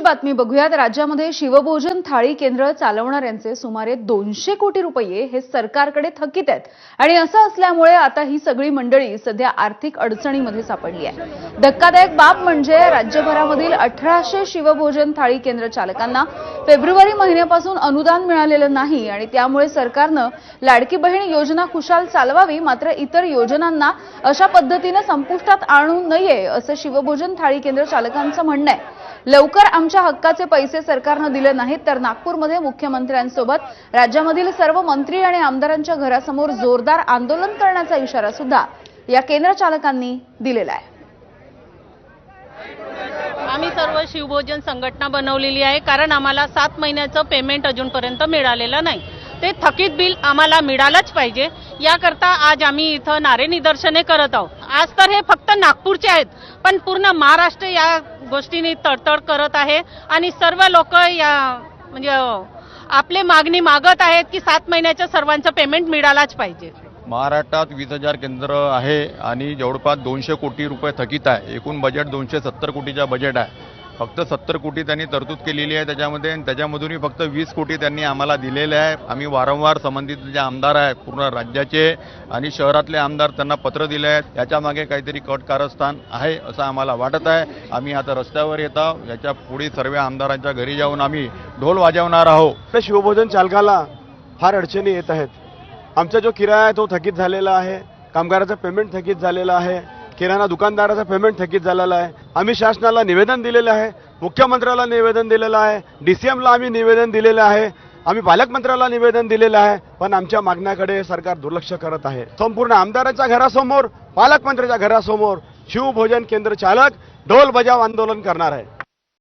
पुढची बातमी बघूयात. राज्यामध्ये शिवभोजन थाळी केंद्र चालवणाऱ्यांचे सुमारे दोनशे कोटी रुपये हे सरकारकडे थकीत आहेत. आणि असं असल्यामुळे आता ही सगळी मंडळी सध्या आर्थिक अडचणीमध्ये सापडली आहे. धक्कादायक बाब म्हणजे राज्यभरामधील अठराशे शिवभोजन थाळी केंद्र चालकांना फेब्रुवारी महिन्यापासून अनुदान मिळालेलं नाही आणि त्यामुळे सरकारनं लाडकी बहीण योजना खुशाल चालवावी मात्र इतर योजनांना अशा पद्धतीनं संपुष्टात आणू नये असं शिवभोजन थाळी केंद्र चालकांचं म्हणणं आहे. लवकर आमच्या हक्काचे पैसे सरकारनं दिले नाहीत तर नागपूरमध्ये मुख्यमंत्र्यांसोबत राज्यामधील सर्व मंत्री आणि आमदारांच्या घरासमोर जोरदार आंदोलन करण्याचा इशारा सुद्धा या केंद्र चालकांनी दिलेला आहे. आम्ही सर्व शिवभोजन संघटना बनवलेली आहे कारण आम्हाला सात महिन्याचं पेमेंट अजूनपर्यंत मिळालेलं नाही. ते थकीत बिल आम्हाला मिळालंच पाहिजे. याकरता आज आम्ही इथं नारे निदर्शने करत आहोत. आज तर हे फक्त नागपूरचे आहेत पण पूर्ण महाराष्ट्र या गोष्टीने तडतड करत आहे आणि सर्व लोक या म्हणजे आपले मागणी मागत आहेत की सात महिन्याच्या सर्वांचं पेमेंट मिळालाच पाहिजे. महाराष्ट्रात वीस हजार केंद्र आहे आणि जवळपास दोनशे कोटी रुपये थकीत आहे. एकूण बजेट दोनशे सत्तर कोटीचा बजेट आहे. फक्त सत्तर कोटी त्यांनी तरतूद केलेली आहे त्याच्यामध्ये आणि त्याच्यामधूनही फक्त वीस कोटी त्यांनी आम्हाला दिलेले आहे. आम्ही वारंवार संबंधित जे आमदार आहे पूर्ण राज्याचे आणि शहरातले आमदार त्यांना पत्र दिले आहेत. याच्यामागे काहीतरी कट कारस्थान आहे असं आम्हाला वाटत आहे. आम्ही आता रस्त्यावर येत आहोत. याच्यापुढे सर्व आमदारांच्या घरी जाऊन आम्ही ढोल वाजवणार आहोत. शिवभोजन चालकाला फार अडचणी येत आहेत. आमचा जो किराया आहे तो थकीत झालेला आहे. कामगाराचं पेमेंट थकीत झालेलं आहे. किराणा दुकानदाराचं पेमेंट थकीत झालेलं आहे. आम्ही शासनाला निवेदन दिलेलं आहे. मुख्यमंत्र्याला निवेदन दिलेलं आहे. डी सी एमला आम्ही निवेदन दिलेलं आहे. आम्ही पालकमंत्र्याला निवेदन दिलेलं आहे. पण आमच्या मागण्याकडे सरकार दुर्लक्ष करत आहे. संपूर्ण आमदाराच्या घरासमोर पालकमंत्र्याच्या घरासमोर शिवभोजन केंद्र चालक ढोल बजाव आंदोलन करणार आहे.